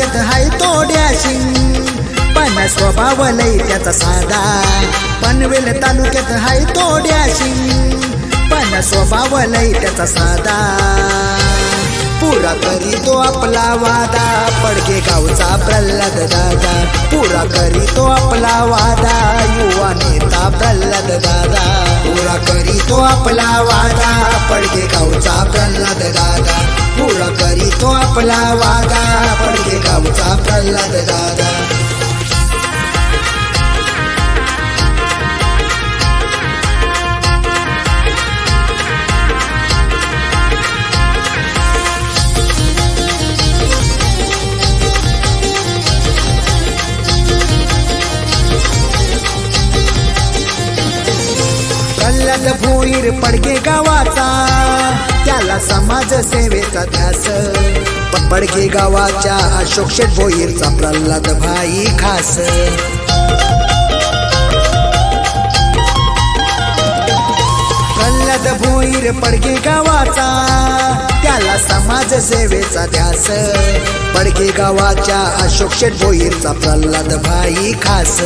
डोक्यात हाय तोड्याशी पण स्वभाव लय त्याचा साधा. पनवेल तालुक्यात हाय तोड्याशी पण स्वभाव लय त्याचा साधा. पुरा करी तो आपला वादा. पडके गावचा प्रल्हाद दादा. पुरा करी तो आपला वादा. युवा नेता प्रल्हाद दादा. पुरा करी तो आपला वादा. पडके गावचा प्रल्हाद दादा. पुरा करीतो आपला वादा पडके गावचा प्रल्हाद दादा. प्रल्हाद भोईर पडगे गावाचा. समाज सेवेचा ध्यास प- गावाच्या अशोक शेठ भोईरचा प्रल्हाद भाई खास. प्रल्हाद भोईर पडके गावाचा. समाज सेवेचा ध्यास. पडके गावाच्या अशोक शेठ भोईरचा प्रल्हाद भाई खास.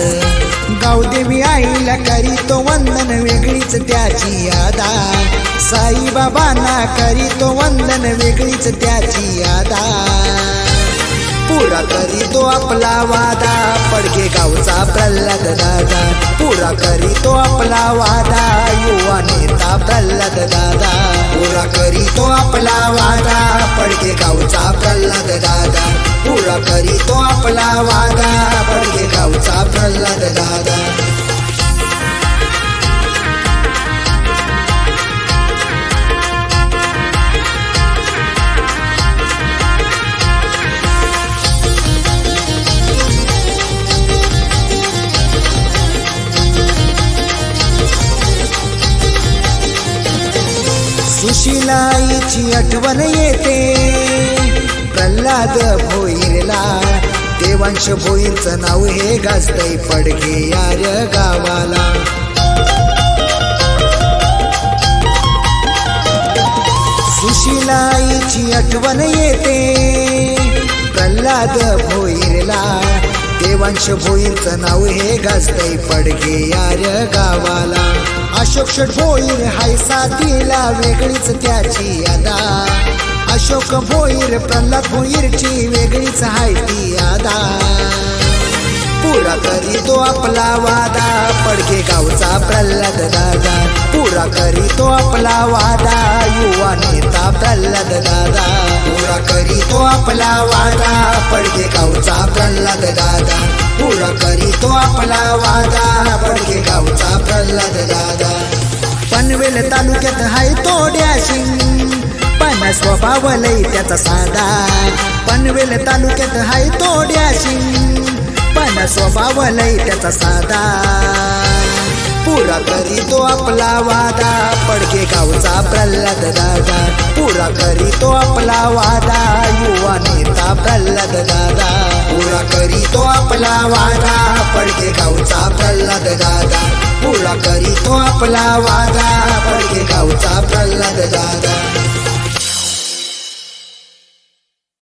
गावदेवी आईला करीतो वंदन वेगळीच त्याची यादा. साईबाबांना करीतो वंदन वेगळीच त्याची यादा. पुरा करी तो आपला वादा पडके गावचा प्रल्हाद दादा. पुरा करी तो आपला वादा युवा नेता प्रल्हाद दादा. पुरा करी तो आपला वादा पडगे गावचा प्रल्हाद दादा. पुरा करी तो आपला वादा. पडगे गावचा सुशिलाईची आठवण येते. प्रल्हाद भोईरला देवांश भोईरचं नाव हे गाजतय पडगे यार गावाला. सुशिलाईची आठवण येते. प्रल्हाद भोईरला देवांश भोईरचं नाव हे गाजतय. पडगे यार गावाला. अशोक शेठ भोईर हाय साथीला वेगळीच त्याची यादा. अशोक भोईर प्रल्हाद भोईरची वेगळीच हाय ती यादा. पुरा करी तो आपला वादा. पडगे गावचा प्रल्हाद दादा. पुरा करी तो आपला वादा. युवा नेता प्रल्हाद दादा. पुरा करी तो आपला वादा. पडगे गावचा प्रल्हाद दादा. आपला वादा पडके गावचा प्रल्हाद दादा. पनवेल तालुक्यात हाय तोड्याशी पण स्वभाव लय त्याचा साधा. पनवेल तालुक्यात हाय तोड्याशी पण स्वभाव लय त्याचा साधा. पुरा करी तो आपला वादा पडके गावचा प्रल्हाद दादा. पुरा करी तो आपला वादा युवा प्रल्हाद दादा. पुरा करीतो आपला वादा. पडके गावचा प्रल्हाद दादा. पुरा करीतो आपला वादा. पडके गावचा प्रल्हाद दादा.